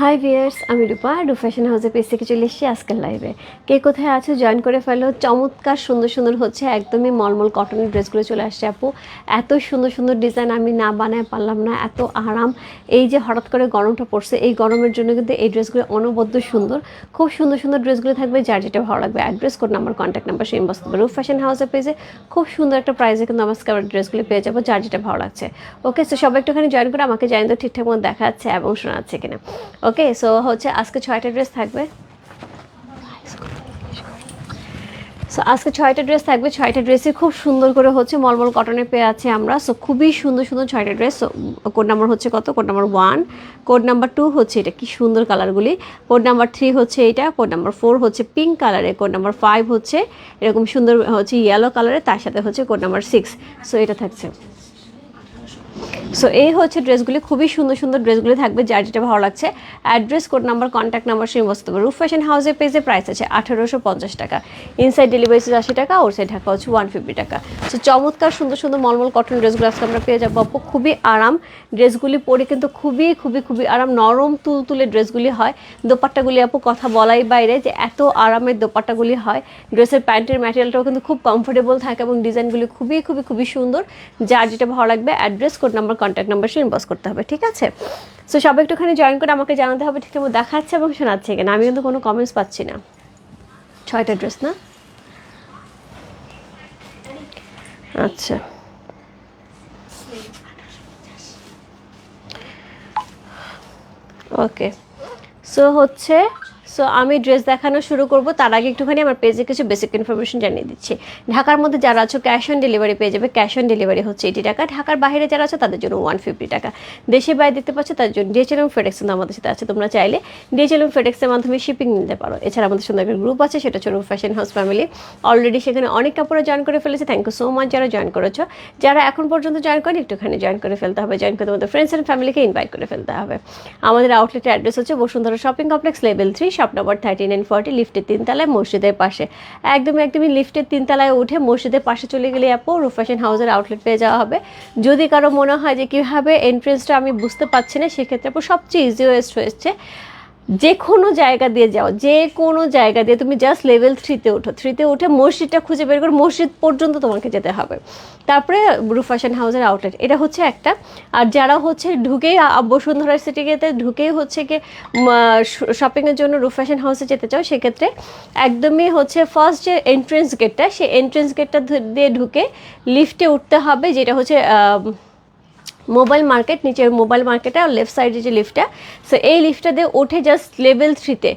High viewers আমি রূপা রু fashion হাউসে পেজ থেকে চলে এসেছি আজকের লাইভে কে কোথায় আছো? জয়েন করে ফেলো। চমৎকার, সুন্দর সুন্দর হচ্ছে একদমই মলমল কটনের ড্রেসগুলো চলে আসছে আপু। এত সুন্দর সুন্দর ডিজাইন আমি না বানায় পারলাম না। এত আরাম। এই যে হঠাৎ করে গরমটা পড়ছে, এই গরমের জন্য কিন্তু এই ড্রেসগুলো অনবদ্য সুন্দর। খুব সুন্দর সুন্দর ড্রেসগুলো থাকবে যার যেটা ভালো লাগবে। Address code number contact number সেই বস্তু রূপ ফ্যাশন হাউসের পেজে খুব সুন্দর একটা প্রাইসে কিন্তু আমার স্কার ড্রেসগুলো পেয়ে যাব যার যেটা ভালো লাগছে। ওকে সো সবাই একটুখানি জয়েন করে আমাকে জানি তো ঠিকঠাক মতো দেখা যাচ্ছে এবং শোনা যাচ্ছে কিনা। ওকে সো হচ্ছে আজকে ছয়টা ড্রেস থাকবে। সো আজকে ছয়টা ড্রেস থাকবে। ছয়টা ড্রেসে খুব সুন্দর করে হচ্ছে মলমল কটনে পেয়ে আছে আমরা। সো খুবই সুন্দর সুন্দর ছয়টা ড্রেস কোড নাম্বার হচ্ছে কত? Code number one code number two হচ্ছে এটা কি সুন্দর কালারগুলি কোড নাম্বার থ্রি হচ্ছে এটা। কোড নাম্বার ফোর হচ্ছে পিঙ্ক কালারে কোড নাম্বার ফাইভ হচ্ছে এরকম সুন্দর হচ্ছে ইয়েলো কালারে তার সাথে হচ্ছে কোড নাম্বার সিক্স সো এটা থাকছে। সো এই হচ্ছে ড্রেসগুলি, খুবই সুন্দর সুন্দর ড্রেসগুলি থাকবে যার যেটা ভালো লাগছে। Address code number contact number সেই বস্তু রুফ ফ্যাশন হাউসের পেজে প্রাইস আছে আঠেরোশো পঞ্চাশ টাকা। ইনসাইড ডেলিভারি চার্জ আশি টাকা ওর সাইড ঢাকা হচ্ছে ওয়ান ফিফটি টাকা। সো চমৎকার সুন্দর সুন্দর মলমল কটন ড্রেসগুলো আজকে আমরা পেয়ে যাব আপু। খুবই আরাম, ড্রেসগুলি পরে কিন্তু খুবই খুবই খুবই আরাম, নরম তুল তুলে ড্রেসগুলি হয়। দোপাট্টাগুলি আপু কথা বলাই বাইরে যে এত আরামের দোপাট্টাগুলি হয়। ড্রেসের প্যান্টের ম্যাটেরিয়ালটাও কিন্তু খুব কমফোর্টেবল থাকে এবং ডিজাইনগুলি খুবই খুবই খুবই সুন্দর। যার যেটা ভালো লাগবে address code number contact number সে ইনবক্স করতে হবে, ঠিক আছে? সো সবাই একটুখানি জয়েন করে আমাকে জানাতে হবে, ঠিক মতো দেখাচ্ছে এবং শোনাচ্ছে কিনা। আমি কিন্তু কোনো কমেন্টস পাচ্ছি না। ছয়টা ড্রেস না? আচ্ছা। ওকে সো হচ্ছে সো আমি ড্রেস দেখানো শুরু করব। তার আগে একটুখানি আমার পেজে কিছু বেসিক ইনফরমেশন জানিয়ে দিচ্ছি। ঢাকার মধ্যে যারা আছো ক্যাশ অন ডেলিভারি পেয়ে যাবে। ক্যাশ অন ডেলিভারি হচ্ছে এইটি টাকা। ঢাকার বাইরে যারা আছো, তাদের জন্য ওয়ান ফিফটি টাকা। দেশে বাইরে দিতে পারছ তাদের জন্য ডিএচএলএম ফেডেক্স আমাদের সাথে আছে। তোমরা চাইলে ডিএচএলএম ফেডেক্সের মাধ্যমে শিপিং নিতে পারো। এছাড়া আমাদের সুন্দর একটা গ্রুপ আছে, সেটা হচ্ছে ফ্যাশন হাউস ফ্যামিলি অলরেডি সেখানে অনেক কাপড়ে জয়েন করে ফেলেছে। থ্যাংক ইউ সো মাচ যারা জয়েন করেছ। যারা এখন পর্যন্ত জয়েন করেন, একটুখানি জয়েন করে ফেলতে হবে। জয়েন করে তোমাদের ফ্রেন্ডস অ্যান্ড ফ্যামিলিকে ইনভাইট করে ফেলতে হবে। আমাদের আউটলেটের অ্যাড্রেস হচ্ছে Bashundhara shopping complex level three shop number thirteen nine forty লিফটের তিনতলায় মসজিদের পাশে। একদমই একদমই লিফটের তিনতলায় উঠে মসজিদের পাশে চলে গেলে আপু রুফ ফ্যাশন হাউসের আউটলেট পেয়ে যাওয়া হবে। যদি কারও মনে হয় যে কীভাবে এন্ট্রেন্সটা আমি বুঝতে পারছি না, সেক্ষেত্রে আপু সবচেয়ে ইজিওয়েস্ট হয়েছে যে কোনো জায়গা দিয়ে যাও, যে কোনো জায়গা দিয়ে তুমি জাস্ট লেভেল থ্রিতে ওঠো। থ্রিতে উঠে মসজিদটা খুঁজে বের করে মসজিদ পর্যন্ত তোমাকে যেতে হবে। তারপরে রুফ ফ্যাশন হাউসের আউটলেট এটা হচ্ছে একটা। আর যারা হচ্ছে ঢুকেই বসুন্ধরা সিটিতে ঢুকেই হচ্ছে কি শপিংয়ের জন্য রুফ ফ্যাশন হাউসে যেতে চাও, সেক্ষেত্রে একদমই হচ্ছে ফার্স্ট যে এন্ট্রেন্স গেটটা সেই এন্ট্রেন্স গেটটা দিয়ে ঢুকে লিফটে উঠতে হবে, যেটা হচ্ছে মোবাইল মার্কেট নিচে মোবাইল মার্কেটে আর লেফট সাইডে যে লিফটটা সো এই লিফটটা দিয়ে ওঠে জাস্ট লেভেল থ্রিতে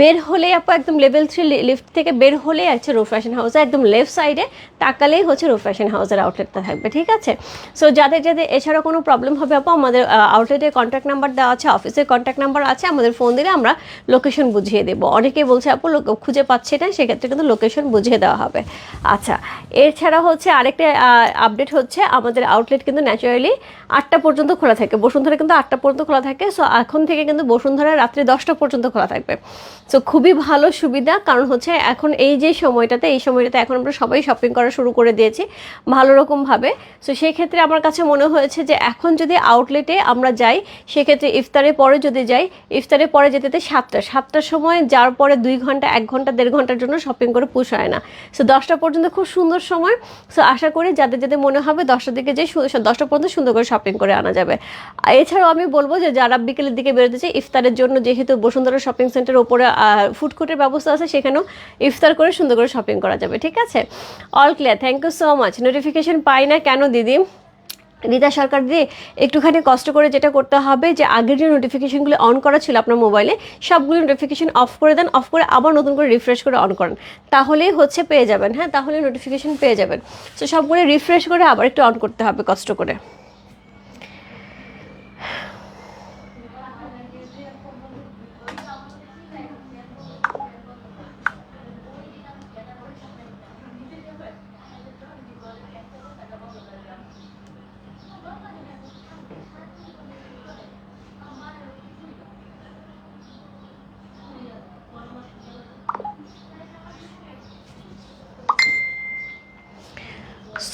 বের হলে আপু একদম লেভেল থ্রি লিফট থেকে বের হলেই আছে রো ফ্যাশন হাউসে একদম লেফট সাইডে তাকালেই হচ্ছে রো ফ্যাশন হাউসের আউটলেটটা থাকবে, ঠিক আছে? সো যাদের যাদের এছাড়া কোনো প্রবলেম হবে আপু, আমাদের আউটলেটের কন্ট্যাক্ট নাম্বার দেওয়া আছে অফিসের কন্ট্যাক্ট নাম্বার আছে, আমাদের ফোন দিলে আমরা লোকেশন বুঝিয়ে দেবো। অনেকেই বলছে আপু খুঁজে পাচ্ছে না, সেক্ষেত্রে কিন্তু লোকেশন বুঝিয়ে দেওয়া হবে। আচ্ছা এছাড়া হচ্ছে আরেকটা আপডেট হচ্ছে, আমাদের আউটলেট কিন্তু ন্যাচারালি আটটা পর্যন্ত খোলা থাকে। বসুন্ধরা কিন্তু আটটা পর্যন্ত খোলা থাকে। সো এখন থেকে কিন্তু বসুন্ধরা রাত্রি দশটা পর্যন্ত খোলা থাকবে। সো খুবই ভালো সুবিধা। কারণ হচ্ছে এখন এই যে সময়টাতে, এই সময়টাতে এখন আমরা সবাই শপিং করা শুরু করে দিয়েছি ভালো রকমভাবে সো সেই ক্ষেত্রে আমার কাছে মনে হয়েছে যে এখন যদি আউটলেটে আমরা যাই, সেক্ষেত্রে ইফতারের পরে যদি যাই, ইফতারের পরে যেতে যেতে সাতটা। সাতটার সময় যাওয়ার পরে দুই ঘণ্টা, এক ঘণ্টা, দেড় ঘণ্টার জন্য শপিং করে পোষায় না। সো দশটা পর্যন্ত খুব সুন্দর সময়। সো আশা করি যাদের যাদের মনে হবে দশটার দিকে যে দশটা পর্যন্ত সুন্দর করে শপিং করে আনা যাবে। এছাড়াও আমি বলব যে, যারা বিকেলের দিকে বেরোতে চাই ইফতারের জন্য যেহেতু বসুন্ধরা শপিং সেন্টার ওপরে ফুড কোর্টের ব্যবস্থা আছে, সেখানেও ইফতার করে সুন্দর করে শপিং করা যাবে, ঠিক আছে? All clear thank you so much notification পাই না কেন, দিদি? রীতা সরকার দিয়ে একটুখানি কষ্ট করে যেটা করতে হবে যে, আগের যে নোটিফিকেশনগুলো অন করা ছিল আপনার মোবাইলে সবগুলো নোটিফিকেশন অফ করে দেন অফ করে আবার নতুন করে রিফ্রেশ করে অন করেন। তাহলেই হচ্ছে পেয়ে যাবেন হ্যাঁ? তাহলে নোটিফিকেশন পেয়ে যাবেন। সো সবগুলো রিফ্রেশ করে আবার একটু অন করতে হবে কষ্ট করে।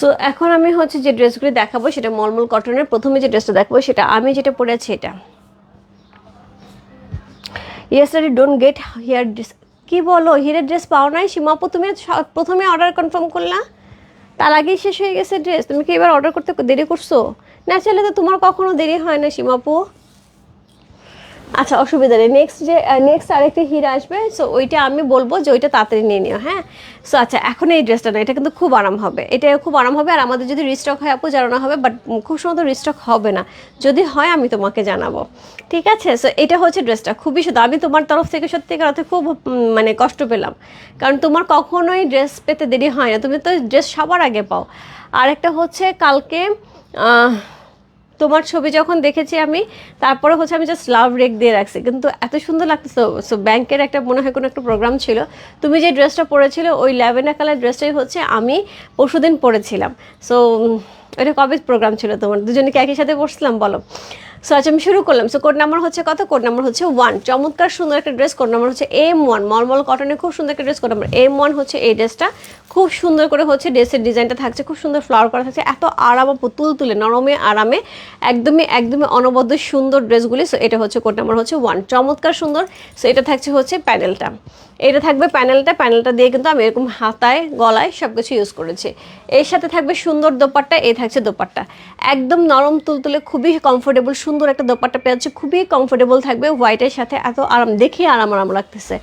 সো এখন আমি হচ্ছে যে ড্রেসগুলি দেখাবো, সেটা মলমল কটনের প্রথমে যে ড্রেসটা দেখাবো, সেটা আমি যেটা পরে আছি, এটা। Yesterday don't get here dress কী বলো হিয়ার ড্রেস পাও নাই? সীমাপু তুমি প্রথমে অর্ডার কনফার্ম করলা। তার আগেই শেষ হয়ে গেছে ড্রেস তুমি কি এবার অর্ডার করতে দেরি করছ? ন্যাচারালি তো তোমার কখনো দেরি হয় না, সীমাপু। আচ্ছা অসুবিধা নেই। নেক্সট যে নেক্সট আরেকটা হিরা আসবে সো ওইটা আমি বলব যে ওইটা তাড়াতাড়ি নিয়ে নিও হ্যাঁ? সো আচ্ছা এখন এই ড্রেসটা না, এটা কিন্তু খুব আরাম হবে। এটা খুব আরাম হবে আর আমাদের যদি রিস্টক হয়, আপু জানানো হবে বাট খুব সম্ভবত রিস্টক হবে না। যদি হয়, আমি তোমাকে জানাব। ঠিক আছে? সো এটা হচ্ছে ড্রেসটা খুবই শুধু আমি তোমার তরফ থেকে সত্যিকার অর্থে খুব মানে কষ্ট পেলাম। কারণ তোমার কখনোই ড্রেস পেতে দেরি হয় না। তুমি তো ড্রেস সবার আগে পাও। আর একটা হচ্ছে কালকে তোমার ছবি যখন দেখেছি আমি, তারপরে হচ্ছে আমি জাস্ট লাভ রেক দিয়ে রাখছি। কিন্তু এত সুন্দর লাগতেছে। সো ব্যাংকের একটা মনে হয় কোনো একটা প্রোগ্রাম ছিল। তুমি যে ড্রেসটা পরেছিলে, ওই ল্যাভেন্ডার কালার ড্রেসটাই হচ্ছে আমি পরশুদিন পরেছিলাম। সো এটা কবে প্রোগ্রাম ছিল তোমার? দুজনে একই সাথে পড়ছিলাম বলো? সো আচ্ছা আমি শুরু করলাম সো কোড নাম্বার হচ্ছে কত? কোড নাম্বার হচ্ছে ওয়ান চমৎকার সুন্দর একটা ড্রেস কোড নাম্বার হচ্ছে এম ওয়ান মলমল কটনে খুব সুন্দর একটা dress code number M one হচ্ছে এই ড্রেসটা খুব সুন্দর করে হচ্ছে ড্রেসের ডিজাইনটা থাকছে, খুব সুন্দর ফ্লাওয়ার করা থাকছে, এত আরাম পুতুল তুলে নরমে, আরামে, একদমই একদমই অনবদ্য সুন্দর ড্রেসগুলি সো এটা হচ্ছে কোড নাম্বার হচ্ছে ওয়ান চমৎকার সুন্দর সো এটা থাকছে হচ্ছে প্যানেলটা এটা থাকবে প্যানেলটা প্যানেলটা দিয়ে কিন্তু আমি এরকম হাতায়, গলায় সব কিছু ইউজ করেছি। এর সাথে থাকবে সুন্দর দোপাট্টা এই থাকছে দোপাট্টা। একদম নরম তুলতুলে, খুবই কমফোর্টেবল সুন্দর একটা দোপাট্টা পেয়ে যাচ্ছে। খুবই কমফোর্টেবল থাকবে হোয়াইটের সাথে, এত আরাম, দেখে আরাম আরাম লাগতেছে।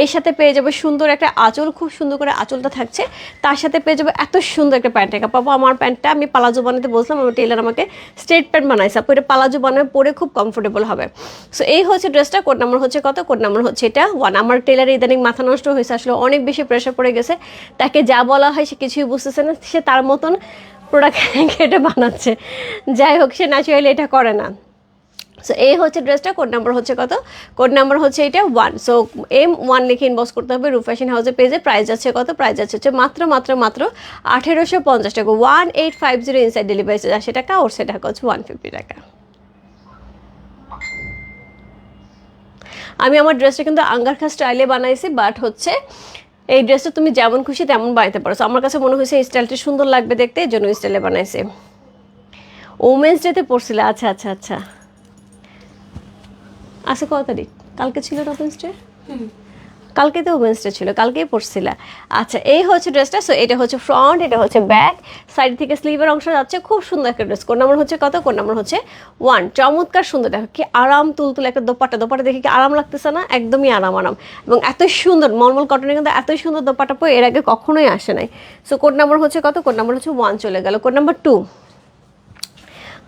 এর সাথে পেয়ে যাবে সুন্দর একটা আঁচল, খুব সুন্দর করে আঁচলটা থাকছে। তার সাথে পেয়ে যাবে এত সুন্দর একটা প্যান্ট। একা পাবো আমার প্যান্টটা আমি পালাজো বানাতে বলছিলাম, আমার টেলার আমাকে স্ট্রেট প্যান্ট বানাইছে। আপু, এটা পালাজো বানায় পরে খুব কমফোর্টেবল হবে। সো এই হচ্ছে ড্রেসটা কোড নাম্বার হচ্ছে কত? কোড নাম্বার হচ্ছে এটা ওয়ান আমার টেলার ইদানিং মাথা নষ্ট হয়েছে, আসলে অনেক বেশি প্রেশার পড়ে গেছে। তাকে যা বলা হয় সে কিছুই বুঝতেছে না, সে তার মতন প্রোডাক্ট কেটে বানাচ্ছে। যাই হোক, সে ন্যাচুরালি এটা করে না। সো এই হচ্ছে ড্রেসটা কোড নাম্বার হচ্ছে কত? কোড নাম্বার হচ্ছে এটা ওয়ান সো এম ওয়ান লিখে ইনবক্স করতে হবে রূপ ফ্যাশন হাউসের পেজে প্রাইস আছে কত? প্রাইস আছে হচ্ছে মাত্র মাত্র মাত্র আঠেরোশো পঞ্চাশ টাকা। One eight five zero inside delivery charge টাকা ওর সেটা হচ্ছে ওয়ান ফিফটি টাকা। আমি আমার ড্রেসটা কিন্তু আঙ্গারখা স্টাইলে বানাইছি বাট হচ্ছে এই ড্রেসটা তুমি যেমন খুশি তেমন বানাতে পারো। আমার কাছে মনে হয়েছে এই স্টাইলটি সুন্দর লাগবে দেখতে, এই জন্য স্টাইলে বানাইছে। ওমেন্স ডেতে পড়ছিলে আচ্ছা আচ্ছা আচ্ছা। আচ্ছা কত তারিখ? কালকে ছিল ওমেন্স ডে কালকে তো ওমেন্স ডে ছিল, কালকেই পড়ছিল আচ্ছা এই হচ্ছে ড্রেসটা সো এটা হচ্ছে ফ্রন্ট এটা হচ্ছে ব্যাক সাইড থেকে স্লিভের অংশ যাচ্ছে, খুব সুন্দর একটা ড্রেস কোন নাম্বার হচ্ছে কত, কোন নাম্বার হচ্ছে ওয়ান চমৎকার সুন্দর, দেখো কি আরাম তুলতুলে একটা দোপাটা দোপাটা দেখে কি আরাম লাগতেছে না? একদমই আরাম আরাম এবং এত সুন্দর, মলমল কটনের কিন্তু এত সুন্দর দোপাটা পরে এর আগে কখনোই আসে নাই। সো কোড নাম্বার হচ্ছে কত? কোড নাম্বার হচ্ছে ওয়ান চলে গেল code number two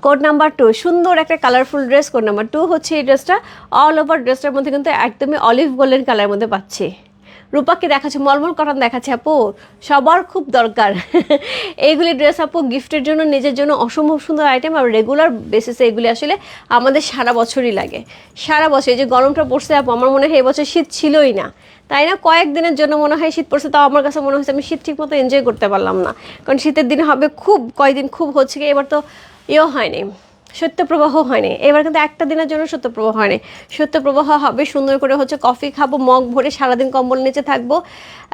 code number two সুন্দর একটা colourful dress code number two হচ্ছে এই ড্রেসটা অল ওভার ড্রেসটার মধ্যে কিন্তু একদমই অলিভ গোল্ডেন কালারের মধ্যে পাচ্ছি। রূপাকে দেখাচ্ছে, মলমল কটন দেখাচ্ছে, আপু। সবার খুব দরকার। এইগুলি ড্রেস আপু গিফটের জন্য, নিজের জন্য অসম্ভব সুন্দর আইটেম আর রেগুলার বেসিসে এগুলি আসলে আমাদের সারা বছরই লাগে। সারা বছর, এই যে গরমটা পড়ছে আপু, আমার মনে হয় এবছর শীত ছিলই না। তাই না? কয়েকদিনের জন্য মনে হয় শীত পড়ছে, তাও আমার কাছে মনে হচ্ছে আমি শীত ঠিক মতো এনজয় করতে পারলাম না। কারণ শীতের দিন হবে খুব কয়েকদিন খুব হচ্ছে এবার তো ইয়েও হয়নি। সত্যপ্রবাহ হয়নি। এবার কিন্তু একটা দিনের জন্য সত্যপ্রবাহ হয়নি। সত্যপ্রবাহ হবে সুন্দর করে হচ্ছে কফি খাব, মগ ভরে সারাদিন কম্বল নিচে থাকব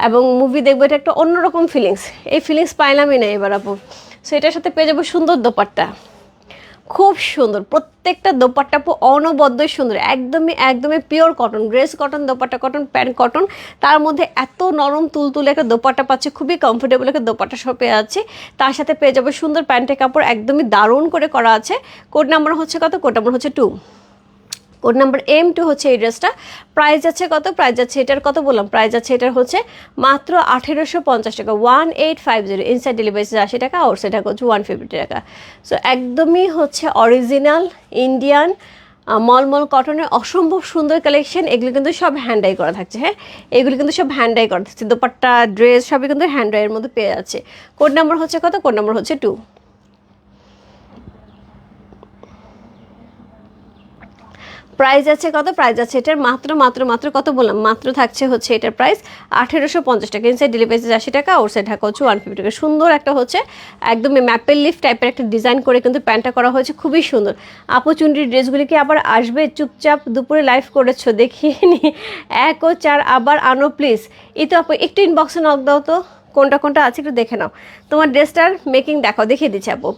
এবং মুভি দেখব। এটা একটা অন্যরকম ফিলিংস এই ফিলিংস পাইলামই না এবার আপু। সো এটার সাথে পেয়ে যাব সুন্দর দোপাট্টা। খুব সুন্দর। প্রত্যেকটা দোপাট্টা অনবদ্যই সুন্দর। একদমই একদমই pure cotton dress cotton dupatta cotton pant cotton তার মধ্যে এত নরম তুলতুলে একটা দোপাট্টা পাচ্ছে, খুবই কমফোর্টেবল একটা দোপাট্টা সব পেয়ে যাচ্ছে তার সাথে পেয়ে যাবে সুন্দর প্যান্টের কাপড়, একদমই দারুণ করে করা আছে। কোড নাম্বার হচ্ছে কত? কোড নাম্বার হচ্ছে two code number M two হচ্ছে এই ড্রেসটা। প্রাইস যাচ্ছে কত? প্রাইস যাচ্ছে এটার কত বললাম? প্রাইস যাচ্ছে এটার হচ্ছে মাত্র আঠেরোশো পঞ্চাশ টাকা, one eight five zero inside delivery আশি টাকা আর সেটা হচ্ছে ওয়ান ফিফটি টাকা। সো একদমই হচ্ছে অরিজিনাল ইন্ডিয়ান মলমল কটনের অসম্ভব সুন্দর কালেকশন এগুলো কিন্তু সব হ্যান্ডাই করা থাকছে হ্যাঁ? এগুলো কিন্তু সব হ্যান্ডাই করা থাকছে। দোপাট্টা ড্রেস সবই কিন্তু হ্যান্ডাইয়ের মধ্যে পেয়ে যাচ্ছে। কোড নাম্বার হচ্ছে কত? কোড নাম্বার হচ্ছে টু প্রাইস আছে কত? প্রাইস আছে এটার মাত্র মাত্র মাত্র কত বললাম? মাত্র থাকছে হচ্ছে এটার প্রাইস আঠেরোশো পঞ্চাশ টাকা। ইনসাইড ডেলিভারি আশি টাকা ওর সাইড ঢাকা হচ্ছে ওয়ান ফিফটি টাকা। সুন্দর একটা হচ্ছে, একদমই ম্যাপেল লিফ টাইপের একটা ডিজাইন করে কিন্তু প্যান্টটা করা হয়েছে। খুবই সুন্দর। আপু চুন্ডির ড্রেসগুলি কি আবার আসবে? চুপচাপ দুপুরে লাইভ করেছ, দেখিয়ে নি। এক ও চার, আবার আনো প্লিজ এই তো আপু, একটু ইনবক্সে নক দাও তো। কোনটা কোনটা আছে একটু দেখে নাও। তোমার ড্রেসটার মেকিং দেখাও, দেখিয়ে দিচ্ছি আপু।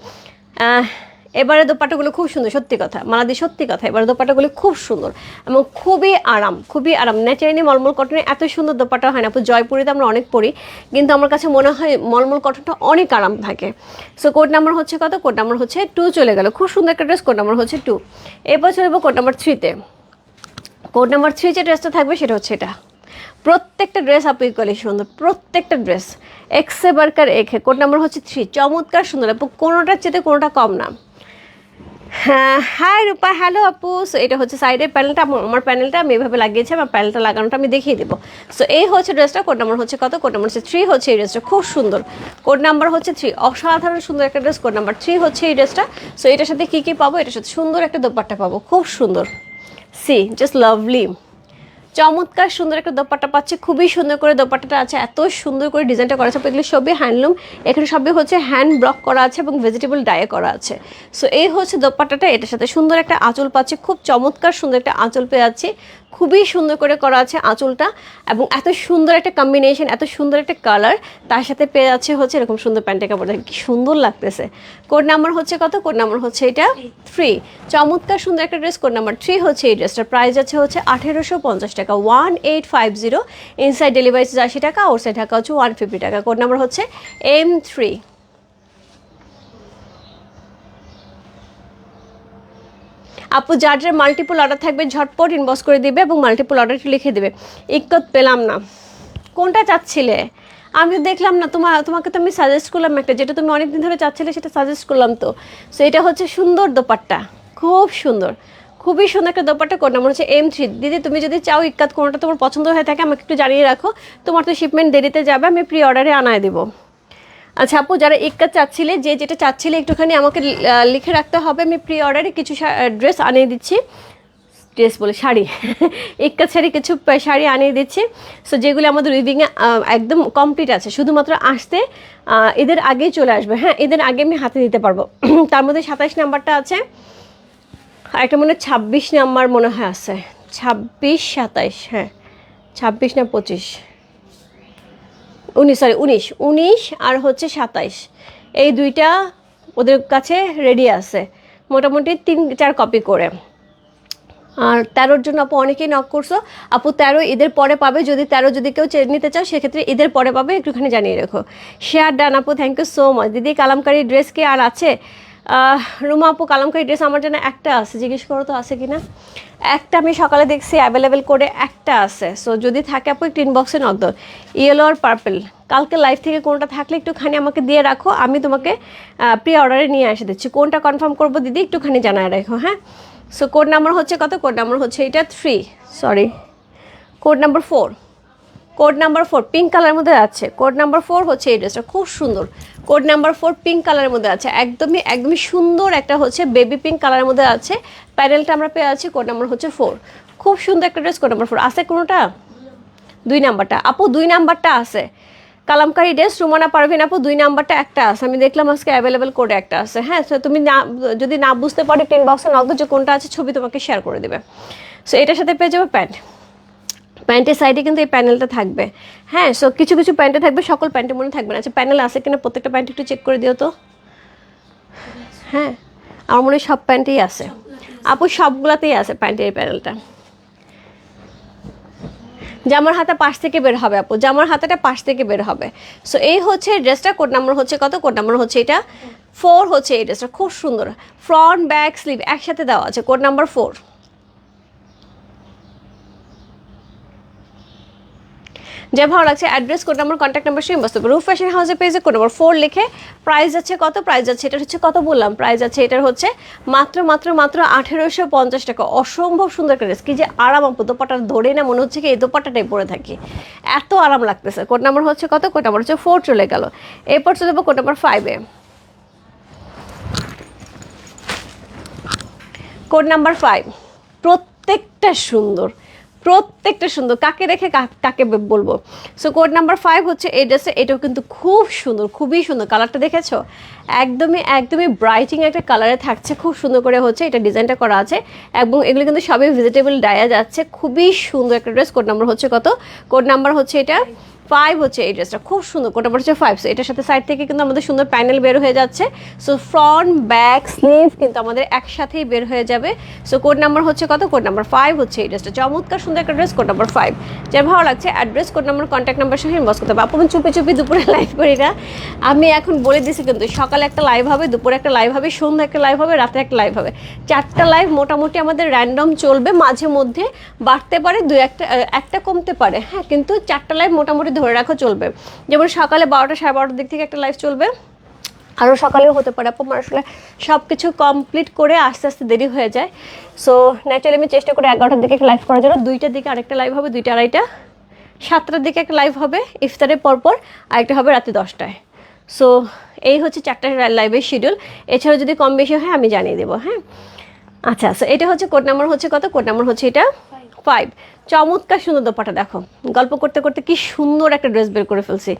এবারে দোপাট্টাগুলো খুব সুন্দর, সত্যি কথা। মালাদি, সত্যি কথা, এবারে দোপাট্টাগুলো খুব সুন্দর এবং খুবই আরাম খুবই আরাম। ন্যাচারালি মলমল কটনে এত সুন্দর দোপাট্টা হয় না। জয়পুরিতে আমরা অনেক পরি কিন্তু আমার কাছে মনে হয় মলমল কটনটা অনেক আরাম থাকে। সো কোড নাম্বার হচ্ছে কত? কোড নাম্বার হচ্ছে টু চলে গেল। খুব সুন্দর একটা ড্রেস কোড নাম্বার হচ্ছে টু এরপর চলে যাব কোড নাম্বার থ্রিতে কোড নাম্বার থ্রি যে ড্রেসটা থাকবে, সেটা হচ্ছে এটা। প্রত্যেকটা ড্রেস আপু ইকুয়ালি সুন্দর, প্রত্যেকটা ড্রেস এক্সে বার্কার এখে কোড নাম্বার হচ্ছে থ্রি চমৎকার সুন্দর। আপু, কোনোটার চেতে কোনোটা কম না। হাই রূপা হ্যালো আপু। সো এটা হচ্ছে সাইডের প্যানেলটা আমার প্যানেলটা আমি এভাবে লাগিয়েছি, আমার প্যানেলটা লাগানোটা আমি দেখিয়ে দেবো। সো এই হচ্ছে ড্রেসটা কোড নাম্বার হচ্ছে কত? কোড নাম্বার হচ্ছে থ্রি হচ্ছে এই ড্রেসটা খুব সুন্দর। কোড নাম্বার হচ্ছে থ্রি অসাধারণ সুন্দর একটা ড্রেস কোড নাম্বার থ্রি হচ্ছে এই ড্রেসটা সো এটার সাথে কী কী পাবো? এটার সাথে সুন্দর একটা দোপাট্টা পাবো। খুব সুন্দর। সি জাস্ট লাভলি চমৎকার সুন্দর একটা দোপাট্টা পাচ্ছে, খুবই সুন্দর করে দোপাট্টাটা আছে, এত সুন্দর করে ডিজাইনটা করা আছে, এগুলো সবই হ্যান্ডলুম এখানে সবই হচ্ছে হ্যান্ড ব্লক করা আছে এবং ভেজিটেবল ডায়ে করা আছে। সো এই হচ্ছে দোপাট্টাটা, এটার সাথে সুন্দর একটা আঁচল পাচ্ছে, খুব চমৎকার সুন্দর একটা আঁচল পেয়ে যাচ্ছি। খুবই সুন্দর করে করা আছে আঁচলটা এবং এত সুন্দর একটা কম্বিনেশন এত সুন্দর একটা কালার তার সাথে পেয়ে যাচ্ছে হচ্ছে এরকম সুন্দর প্যান্টের কাপড় কি সুন্দর লাগতেছে। কোড নাম্বার হচ্ছে কত? কোড নাম্বার হচ্ছে এটা থ্রি চমৎকার সুন্দর একটা ড্রেস কোড নাম্বার থ্রি হচ্ছে এই ড্রেসটার প্রাইস আছে হচ্ছে আঠেরোশো পঞ্চাশ টাকা। One eight five zero inside delivery আশি টাকা ওর সাইড টাকা হচ্ছে ওয়ান ফিফটি টাকা। কোড নাম্বার হচ্ছে এম থ্রি আপু, যার যার মাল্টিপল অর্ডার থাকবে, ঝটপট ইনবক্স করে দিবে এবং মাল্টিপল অর্ডারটি লিখে দেবে। ইকত পেলাম না। কোনটা চাচ্ছিলে? আমি দেখলাম না তোমার তোমাকে তো আমি সাজেস্ট করলাম একটা, যেটা তুমি অনেকদিন ধরে চাচ্ছিলে সেটা সাজেস্ট করলাম তো। সো এটা হচ্ছে সুন্দর দোপাট্টা। খুব সুন্দর। খুবই সুন্দর একটা দোপাট্টা কোড নাম্বার হচ্ছে এম থ্রি দিদি, তুমি যদি চাও ইক্কাত কোনোটা তোমার পছন্দ হয়ে থাকে, আমাকে একটু জানিয়ে রাখো। তোমার তো শিপমেন্ট দেরিতে যাবে, আমি প্রি অর্ডারে আনায় দেবো। আচ্ছা আপু, যারা ইক্কা চাচ্ছিলে, যে যেটা চাচ্ছিলে একটুখানি আমাকে লিখে রাখতে হবে। আমি প্রি অর্ডারে কিছু ড্রেস আনিয়ে দিচ্ছি। ড্রেস বলে, শাড়ি। ইক্কা শাড়ি, কিছু শাড়ি আনিয়ে দিচ্ছি। সো যেগুলো আমাদের উইভিংয়ে একদম কমপ্লিট আছে। শুধুমাত্র আসতে এদের আগেই চলে আসবে। হ্যাঁ এদের আগে আমি হাতে দিতে পারব। তার মধ্যে সাতাশ নাম্বারটা আছে। একটা মনে হয় ছাব্বিশ নাম্বার মনে হয় আছে। ছাব্বিশ, সাতাইশ হ্যাঁ। ছাব্বিশ না পঁচিশ। উনিশ সরি উনিশ। উনিশ আর হচ্ছে সাতাইশ। এই দুইটা ওদের কাছে রেডি আছে। মোটামুটি তিন, চার কপি করে। আর তেরোর জন্য আপু অনেকেই নক করছ। আপু তেরো ঈদের পরে পাবে। যদি তেরো যদি কেউ নিতে চাও, সেক্ষেত্রে ঈদের পরে পাবে। একটুখানি জানিয়ে রেখো। শেয়ার ডান আপু থ্যাংক ইউ সো মাচ দিদি, কালামকারি ড্রেস কি আর আছে? রুমা আপু কালামকারি ড্রেস আমার জন্য একটা আছে। জিজ্ঞেস করো তো আছে কি না একটা আমি সকালে দেখছি অ্যাভেলেবেল করে একটা আছে। সো যদি থাকে আপু, একটু ইনবক্সে নক দাও ইয়েলো আর পার্পেল কালকে লাইভ থেকে কোনটা থাকলে একটুখানি আমাকে দিয়ে রাখো, আমি তোমাকে প্রি অর্ডারে নিয়ে এসে দিচ্ছি। কোনটা কনফার্ম করব দিদি, একটুখানি জানায় রাখো হ্যাঁ? সো কোড নাম্বার হচ্ছে কত? কোড নাম্বার হচ্ছে এটা three sorry code number four code number four pink কালারের মধ্যে আছে। কোড নাম্বার ফোর হচ্ছে এই ড্রেসটা, খুব সুন্দর। কোড নাম্বার ফোর পিঙ্ক কালারের মধ্যে আছে। একদমই একদমই সুন্দর একটা হচ্ছে বেবি পিঙ্ক কালারের মধ্যে আছে। প্যানেলটা আমরা পেয়ে আছি কোড নাম্বার হচ্ছে ফোর। খুব সুন্দর একটা ড্রেস কোড নাম্বার ফোর। আছে কোনোটা? দুই নাম্বারটা। আপু, দুই নাম্বারটা আছে। কালামকারি ড্রেস রুমানা পারভিন আপু, দুই নাম্বারটা একটা আছে। আমি দেখলাম আজকে অ্যাভেলেবেল কোডে একটা আছে। হ্যাঁ তুমি না, যদি না বুঝতে পারো, টেন বক্সে নগদ যে কোনটা আছে, ছবি তোমাকে শেয়ার করে দেবে। সো এটার সাথে পেয়ে যাবে প্যান্ট। প্যান্টের সাইডে কিন্তু এই প্যানেলটা থাকবে। হ্যাঁ সো কিছু কিছু প্যান্টে থাকবে, সকল প্যান্টে মনে থাকবে না। আচ্ছা প্যানেল আছে কিনা? প্রত্যেকটা প্যান্ট একটু চেক করে দিও তো। হ্যাঁ আমার মনে হয় সব প্যান্টেই আছে। আপু, সবগুলাতেই আছে প্যান্টের প্যানেলটা। জামার হাতে পাশ থেকে বের হবে আপু। জামার হাতেটা পাশ থেকে বের হবে। সো এই হচ্ছে ড্রেসটা, কোড নাম্বার হচ্ছে কত? কোড নাম্বার হচ্ছে এটা? ফোর হচ্ছে এই ড্রেসটা। খুব সুন্দর। ফ্রন্ট ব্যাক স্লিভ একসাথে দেওয়া আছে। কোড নাম্বার ফোর যে ভালো লাগছে address code number contact number same বস্তু। রুফ ফ্যাশন হাউসের পেজে কোড নাম্বার ফোর লিখে প্রাইস আছে কত? প্রাইস আছে এটার হচ্ছে কত বললাম? প্রাইস আছে এটার হচ্ছে মাত্র মাত্র মাত্র আঠেরোশো পঞ্চাশ টাকা। অসম্ভব সুন্দর একটা ড্রেস কি যে আরাম আপু দোপাটা ধরে না, মনে হচ্ছে কি এই দোপাটাটাই পরে থাকি। এত আরাম লাগতেছে। কোড নাম্বার হচ্ছে কত? কোড নাম্বার হচ্ছে ফোর চলে গেল। এরপর চলে যাব কোড নাম্বার ফাইভে কোড নাম্বার ফাইভ প্রত্যেকটা সুন্দর। প্রত্যেকটা সুন্দর। কাকে রেখে কা- কাকে বলব? সো কোড নাম্বার ফাইভ হচ্ছে এই ড্রেসে এটাও কিন্তু খুব সুন্দর, খুবই সুন্দর। কালারটা দেখেছ? একদমই একদমই ব্রাইটিং একটা কালারে থাকছে। খুব সুন্দর করে হচ্ছে এটা ডিজাইনটা করা আছে। এবং এগুলো কিন্তু সবই ভেজিটেবল ডায়া যাচ্ছে। খুবই সুন্দর একটা ড্রেস কোড নাম্বার হচ্ছে কত? কোড নাম্বার হচ্ছে এটা ফাইভ হচ্ছে এই ড্রেসটা খুব সুন্দর, কোটা পড়ছে ফাইভ সো এটার সাথে সাইড থেকে কিন্তু আমাদের সুন্দর প্যানেল বের হয়ে যাচ্ছে। সো ফ্রন্ট ব্যাক স্লিভ কিন্তু আমাদের একসাথেই বের হয়ে যাবে। সো কোড নাম্বার হচ্ছে কত? কোড নাম্বার ফাইভ হচ্ছে এই ড্রেসটা চমৎকার সুন্দর একটা ড্রেস কোড নাম্বার ফাইভ যার ভালো লাগছে address code number contact number সঙ্গে ইনবক্স করতে হবে। আপু, আমি চুপি চুপি দুপুরে লাইভ করি না। আমি এখন বলে দিছি কিন্তু সকালে একটা লাইভ হবে, দুপুরে একটা লাইভ হবে, সন্ধ্যা একটা লাইভ হবে, রাতে একটা লাইভ হবে। চারটা লাইভ মোটামুটি আমাদের র্যান্ডম চলবে মাঝে মধ্যে। বাড়তে পারে দু একটা একটা কমতে পারে। হ্যাঁ কিন্তু চারটা লাইভ মোটামুটি ধরে রাখা চলবে। যেমন সকালে বারোটা সাড়ে বারোটার দিক থেকে একটা লাইভ চলবে। আরও সকালেও হতে পারে, আপু আসলে সব কিছু কমপ্লিট করে আস্তে আস্তে দেরি হয়ে যায়। সো ন্যাচারালি আমি চেষ্টা করি এগারোটার দিকে একটা লাইভ করার জন্য। দুইটার দিকে আরেকটা লাইভ হবে, দুইটা আড়াইটা। সাতটার দিকে একটা লাইভ হবে, ইফতারের পরপর, আরেকটা হবে রাতে দশটায়। সো এই হচ্ছে চারটা লাইভের শিডিউল এছাড়াও যদি কম বেশি হয়, আমি জানিয়ে দেবো হ্যাঁ? আচ্ছা সো এটা হচ্ছে কোড নাম্বার হচ্ছে কত? কোড নাম্বার হচ্ছে এটা। ফাইভ চমৎকার সুন্দর দোপাটা, দেখো। গল্প করতে করতে কি সুন্দর একটা ড্রেস বের করে ফেলছি।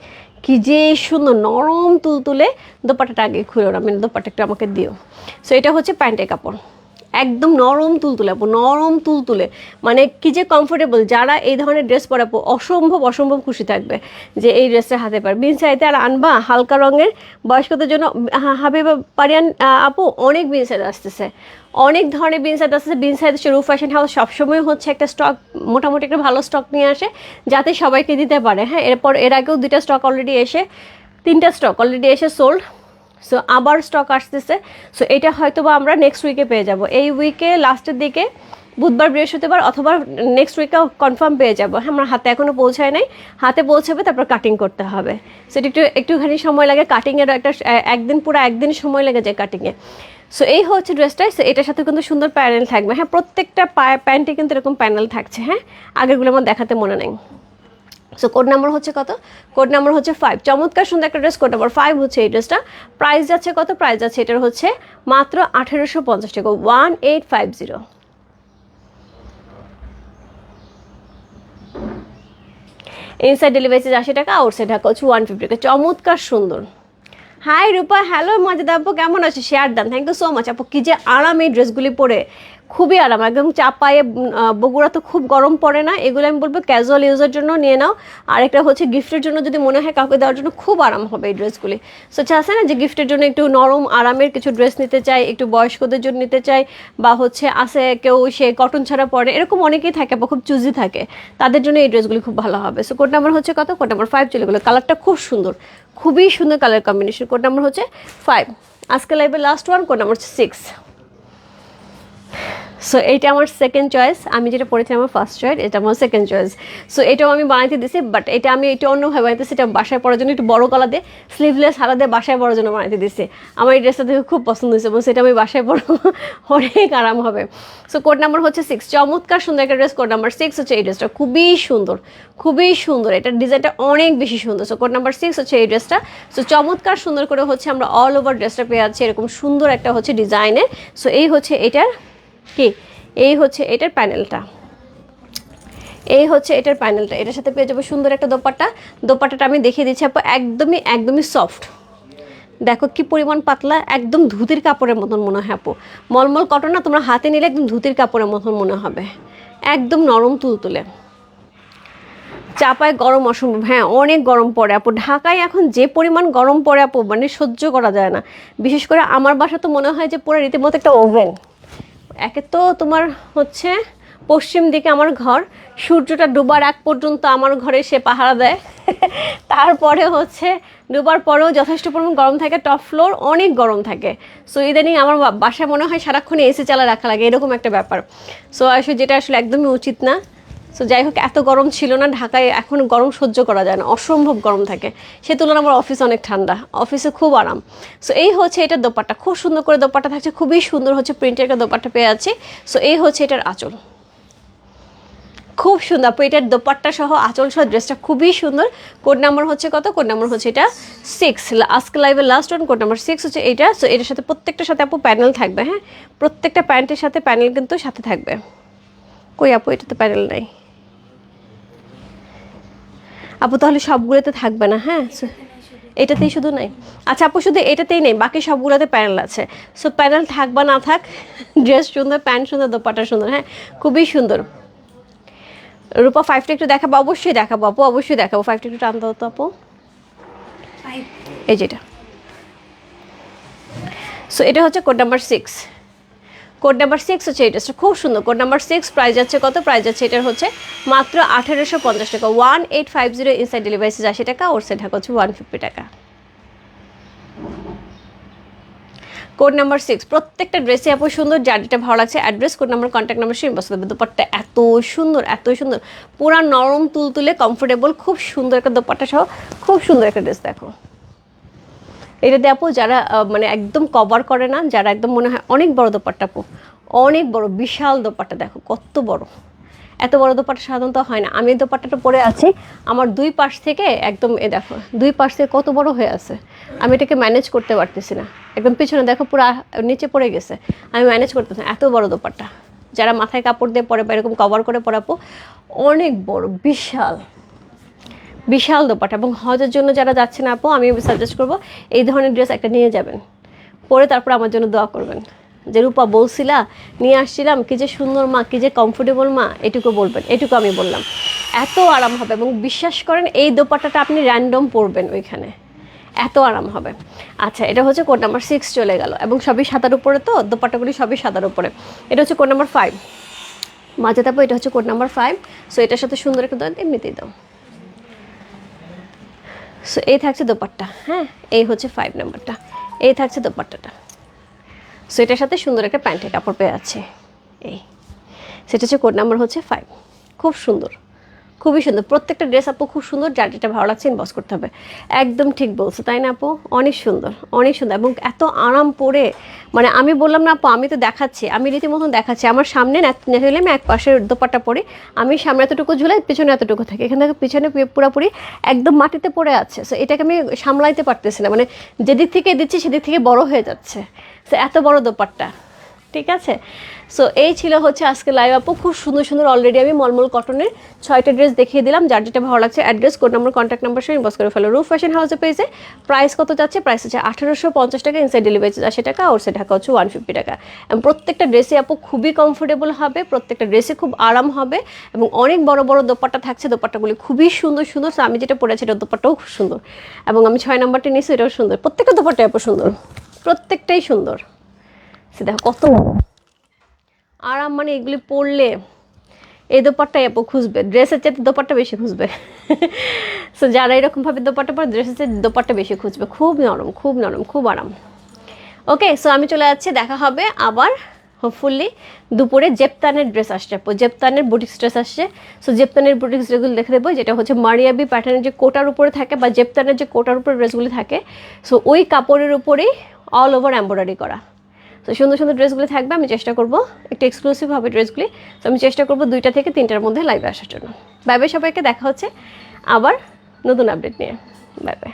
কি যে সুন্দর, নরম তুল তুলে দোপাটাটা আগে খুলে ওরা মানে দোপাটা একটু আমাকে দিও। সো এটা হচ্ছে প্যান্টের কাপড়। একদম নরম তুলতুলে, আপু, নরম তুলতুলে। মানে কি যে কমফোর্টেবল যারা এই ধরনের ড্রেস পরাবো অসম্ভব অসম্ভব খুশি থাকবে যে এই ড্রেসটা হাতে পারে। বিন সাইতে আর আনবা হালকা রঙের, বয়স্কদের জন্য, হা- হাবিবা পারিয়ান আপু, অনেক বিন সাইড আসতেছে। অনেক ধরনের বিন সাইড আসতেছে। বিন সাইড শুরু ফ্যাশন হাউস সবসময় হচ্ছে একটা স্টক মোটামুটি একটা ভালো স্টক নিয়ে আসে, যাতে সবাইকে দিতে পারে। হ্যাঁ এরপর এর আগেও দুইটা স্টক অলরেডি এসে, তিনটা স্টক অলরেডি এসে সোল্ড সো আবার স্টক আসতেছে। সো এটা হয়তো বা আমরা নেক্সট উইকে পেয়ে যাব। এই উইকে লাস্টের দিকে, বুধবার, বৃহস্পতিবার অথবা নেক্সট উইকে কনফার্ম পেয়ে যাব। হ্যাঁ আমার হাতে এখনও পৌঁছায় নাই। হাতে পৌঁছাবে, তারপর কাটিং করতে হবে। সেটা একটু, একটুখানি সময় লাগে। কাটিংয়ের একটা একদিন পুরো একদিন সময় লেগে যায় কাটিংয়ে সো এই হচ্ছে ড্রেসটা সো এটার সাথে কিন্তু সুন্দর প্যানেল থাকবে। হ্যাঁ প্রত্যেকটা প্যান্টে কিন্তু এরকম প্যানেল থাকছে। হ্যাঁ আগেরগুলো আমার দেখাতে মনে নেই। সো কোড নাম্বার হচ্ছে কত? কোড নাম্বার হচ্ছে ফাইভ চমৎকার, সুন্দর একটা ড্রেস কোড নাম্বার ফাইভ হচ্ছে এই ড্রেসটা প্রাইস যাচ্ছে কত? প্রাইস যাচ্ছে, এটার হচ্ছে মাত্র আঠেরোশো পঞ্চাশ টাকা। One eight five zero inside delivery charge আশি টাকা আউটসাইড ঢাকা হচ্ছে ওয়ান ফিফটি টাকা। চমৎকার, সুন্দর। হাই রূপা। হ্যালো মজাদা আপু, কেমন আছে? শেয়ার দান থ্যাংক ইউ সো মাচ আপু, কি যে আরাম এই ড্রেসগুলি পরে খুবই আরাম, একদম চাপায়ে বগুড়া তো খুব গরম পড়ে না, এগুলো আমি বলব ক্যাজুয়াল ইউজের জন্য নিয়ে নাও। আর একটা হচ্ছে গিফটের জন্য যদি মনে হয় কাউকে দেওয়ার জন্য খুব আরাম হবে এই ড্রেসগুলি। সো আছে না যে গিফটের জন্য একটু নরম আরামের কিছু ড্রেস নিতে চাই, একটু বয়স্কদের জন্য নিতে চাই, বা হচ্ছে আছে কেউ সে কটন ছাড়া পরে, এরকম অনেকেই থাকে বা খুব চুজি থাকে, তাদের জন্য এই ড্রেসগুলি খুব ভালো হবে। সো কোড নাম্বার হচ্ছে কত? কোড নাম্বার ফাইভ চলে গেলো। কালারটা খুব সুন্দর, খুবই সুন্দর কালার কম্বিনেশন কোড নাম্বার হচ্ছে ফাইভ আজকে লাইভে লাস্ট ওয়ান কোড নাম্বার হচ্ছে সিক্স সো এটা আমার সেকেন্ড চয়েস আমি যেটা পড়েছি আমার ফার্স্ট চয়েস এটা আমার সেকেন্ড চয়েস সো এটাও আমি বানাইতে দিছি বাট এটা আমি এটা অন্যভাবে বানাইতেছি, এটা বাসায় পড়ার জন্য একটু বড় গলা দিয়ে স্লিভলেস হারা দিয়ে বাসায় পড়ার জন্য বানাইতে দিছি। আমার এই ড্রেসটা দেখে খুব পছন্দ হয়েছে, এবং সেটা আমি বাসায় পড়ব, অনেক আরাম হবে। সো কোড নাম্বার হচ্ছে সিক্স চমৎকার সুন্দর একটা ড্রেস কোড নাম্বার সিক্স হচ্ছে এই ড্রেসটা খুবই সুন্দর খুবই সুন্দর। এটার ডিজাইনটা অনেক বেশি সুন্দর। সো কোড নাম্বার সিক্স হচ্ছে এই ড্রেসটা সো চমৎকার সুন্দর করে হচ্ছে আমরা অল ওভার ড্রেসটা পেয়ে যাচ্ছি, এরকম সুন্দর একটা হচ্ছে ডিজাইনে সো এই হচ্ছে এটার কি? এই হচ্ছে এটার প্যানেলটা এই হচ্ছে এটার প্যানেলটা এটার সাথে পেয়ে যাব সুন্দর একটা দোপাট্টা। দোপাট্টাটা আমি দেখিয়ে দিচ্ছি আপু, একদমই একদমই সফট দেখো কি পরিমাণ পাতলা, একদম ধুতির কাপড়ের মতন মনে হয় আপু। মলমল কটন না, তোমরা হাতে নিলে একদম ধুতির কাপড়ের মতন মনে হবে। একদম নরম তুলতুলে চাপায় গরম অসম্ভব। হ্যাঁ অনেক গরম পড়ে আপু। ঢাকায় এখন যে পরিমাণ গরম পড়ে আপু মানে সহ্য করা যায় না। বিশেষ করে আমার বাসা তো মনে হয় যে পুরো রীতিমতো একটা ওভেন একে তো তোমার হচ্ছে পশ্চিম দিকে আমার ঘর, সূর্যটা ডুবার এক পর্যন্ত আমার ঘরে সে পাহারা দেয়। তারপরে হচ্ছে ডুবার পরেও যথেষ্ট পরিমাণ গরম থাকে টপ ফ্লোর অনেক গরম থাকে। সো ইদানিং আমার বাসায় মনে হয় সারাক্ষণ এসি চালা রাখা লাগে, এরকম একটা ব্যাপার। সো আসলে যেটা আসলে একদমই উচিত না। সো যাই হোক এত গরম ছিল না, ঢাকায় এখন গরম সহ্য করা যায় না, অসম্ভব গরম থাকে। সে তুলনায় আমার অফিস অনেক ঠান্ডা অফিসে খুব আরাম। সো এই হচ্ছে এটার দোপাট্টা, খুব সুন্দর করে দোপাট্টা থাকছে, খুবই সুন্দর হচ্ছে প্রিন্টের একটা দোপাট্টা পেয়ে যাচ্ছি। সো এই হচ্ছে এটার আঁচল। খুব সুন্দর, আপু, এটার দোপাট্টা সহ আঁচল সহ ড্রেসটা খুবই সুন্দর। কোড নাম্বার হচ্ছে কত? কোড নাম্বার হচ্ছে এটা সিক্স আজকে লাইভের last one code number six হচ্ছে এটা সো এটার সাথে প্রত্যেকটার সাথে, আপু প্যানেল থাকবে হ্যাঁ? প্রত্যেকটা প্যান্টের সাথে প্যানেল কিন্তু সাথে থাকবে। কই, আপু এটা তো প্যানেল নাই। আপু তাহলে সবগুলোতে থাকবে না হ্যাঁ? এটাতেই শুধু নাই। আচ্ছা আপু শুধু এটাতেই নেই বাকি সবগুলোতে প্যানেল আছে। সো প্যানেল থাক বা না থাক ড্রেস সুন্দর প্যান্ট সুন্দর দোপাটা সুন্দর হ্যাঁ? খুবই সুন্দর। রূপা ফাইভটা একটু দেখাবো অবশ্যই দেখাবো আপু অবশ্যই দেখাবো। ফাইভটা একটু টান দাও তো আপু। এই যেটা সো এটা হচ্ছে code number six code number six হচ্ছে এটা। খুব সুন্দর। কোড নাম্বার সিক্স প্রাইস যাচ্ছে কত? প্রাইস যাচ্ছে এটার হচ্ছে মাত্র আঠারোশো পঞ্চাশ টাকা। One eight five zero inside delivery আশি টাকা ওর সেট হচ্ছে ওয়ান ফিফটি টাকা। কোড নাম্বার সিক্স প্রত্যেকটা ড্রেসে এত সুন্দর, যার যেটা ভালো লাগছে address code number contact number, সেই বসে দেবে দোপাট্টা এত সুন্দর এত সুন্দর। পুরা নরম, তুলতুলে কমফোর্টেবল খুব সুন্দর একটা দোপাট্টা সহ, খুব সুন্দর একটা ড্রেস দেখো। এটা দিয়ে আপু যারা মানে একদম কভার করে না, যারা একদম মনে হয় অনেক বড় দোপাট্টা আপু, অনেক বড়, বিশাল দোপাট্টা দেখো, কত বড়। এত বড় দোপাট্টা সাধারণত হয় না। আমি দোপাট্টাটা পরে আছি, আমার দুই পাশ থেকে একদম, এ দেখো, দুই পাশ থেকে কত বড় হয়ে আছে। আমি এটাকে ম্যানেজ করতে পারতেছি না। একদম পিছনে দেখো পুরো নিচে পড়ে গেছে। আমি ম্যানেজ করতেছি এত বড় দোপাট্টা। যারা মাথায় কাপড় দিয়ে পরে বা এরকম কভার করে পরাবো অনেক বড়, বিশাল। বিশাল দোপাটা এবং হজের জন্য যারা যাচ্ছেন আপু, আমি সাজেস্ট করব এই ধরনের ড্রেস একটা নিয়ে যাবেন। পরে তারপর আমার জন্য দোয়া করবেন। যে রূপা বলছিলা, নিয়ে আসছিলাম, কি যে সুন্দর মা, কি যে কমফোর্টেবল মা, এটুকু বলবেন, এটুকু আমি বললাম। এত আরাম হবে এবং বিশ্বাস করেন, এই দোপাট্টাটা আপনি র্যান্ডম পরবেন ওইখানে। এত আরাম হবে। আচ্ছা এটা হচ্ছে কোড নাম্বার সিক্স চলে গেল এবং সবই সাদার উপরে তো, দোপাট্টাগুলি সবই সাদার উপরে। এটা হচ্ছে কোড নাম্বার ফাইভ মাঝে তারপর এটা হচ্ছে কোড নাম্বার ফাইভ সো এটার সাথে সুন্দর একটা দাও এমনিতেই দাও। সো এই থাকছে দোপাট্টা হ্যাঁ? এই হচ্ছে ফাইভ নাম্বারটা এই থাকছে দোপাট্টাটা। সো এটার সাথে সুন্দর একটা প্যান্টের কাপড় পেয়ে আছে এই। সেটা হচ্ছে কোড নাম্বার হচ্ছে ফাইভ খুব সুন্দর। খুবই সুন্দর। প্রত্যেকটা ড্রেস আপু খুব সুন্দর। যার যেটা ভালো লাগছে ইনবক্স করতে হবে। একদম ঠিক বলছো, তাই না আপু? অনেক সুন্দর অনেক সুন্দর। এবং এত আরাম পরে মানে আমি বললাম না, আপু, আমি তো দেখাচ্ছি, আমি রীতিমতন দেখাচ্ছি। আমার সামনে ন্যাচারালি আমি এক পাশের দোপাটা পরে, আমি সামনে এতটুকু ঝুলাই, পিছনে এতটুকু থাকি। এখান থেকে পিছনে পুরোপুরি একদম মাটিতে পড়ে আছে। সো এটাকে আমি সামলাইতে পারতেছি না। মানে যেদিক থেকে দিচ্ছি, সেদিক থেকে বড় হয়ে যাচ্ছে। সো এত বড় দোপাট্টা। ঠিক আছে? সো এই ছিল হচ্ছে আজকে লাইভ আপু। খুব সুন্দর সুন্দর অলরেডি আমি মলমল কটনের ছয়টা ড্রেস দেখিয়ে দিলাম। যার যেটা ভালো লাগছে address code number contact number সঙ্গে ইনবক্স করে ফেলো। রুফ ফ্যাশন হাউসে পেয়েছে প্রাইস কত যাচ্ছে? প্রাইস হচ্ছে আঠারোশো পঞ্চাশ টাকা ইনসাইড ডেলিভারি আশি টাকা সে ঢাকা হচ্ছে ওয়ান ফিফটি টাকা। এবং প্রত্যেকটা ড্রেসে আপু খুবই কমফোর্টেবল হবে, প্রত্যেকটা ড্রেসে খুব আরাম হবে এবং অনেক বড় বড় দোপাট্টা থাকছে। দোপাট্টাগুলি খুবই সুন্দর সুন্দর। সো আমি যেটা পরেছি এটা দোপাট্টাও খুব সুন্দর। এবং আমি ছয় নম্বরটা নিয়েছি, এটাও সুন্দর। প্রত্যেকটা দোপাট্টাই আপু সুন্দর। প্রত্যেকটাই সুন্দর। সে দেখো কত আরাম মানে এগুলি পরলে এই দোপাট্টাই আপু খুঁজবে। ড্রেসের চেয়ে দোপাট্টা বেশি খুঁজবে। সো যারা এরকমভাবে দোপাট্টা পরে, ড্রেসের চেয়ে দোপাট্টা বেশি খুঁজবে। খুব নরম খুব নরম, খুব আরাম। ওকে সো আমি চলে যাচ্ছি। দেখা হবে আবার হোপফুলি দুপুরে জেপতানের ড্রেস আসছে জেপতানের বুটিক্স ড্রেস আসছে। সো জেপতানের বুটিক্স ড্রেসগুলো দেখে দেবো যেটা হচ্ছে মারিয়াবি প্যাটার্নের যে কোটার উপরে থাকে বা জেপতানের যে কোটার উপরে ড্রেসগুলি থাকে। সো ওই কাপড়ের উপরেই অল ওভার এম্ব্রয়ডারি করা। তো সুন্দর সুন্দর ড্রেসগুলি থাকবে, আমি চেষ্টা করব একটু এক্সক্লুসিভ হবে ড্রেসগুলি। তো আমি চেষ্টা করব দুইটা থেকে তিনটার মধ্যে লাইভে আসার জন্য। বাই বাই সবাইকে, দেখা হচ্ছে আবার নতুন আপডেট নিয়ে। Bye bye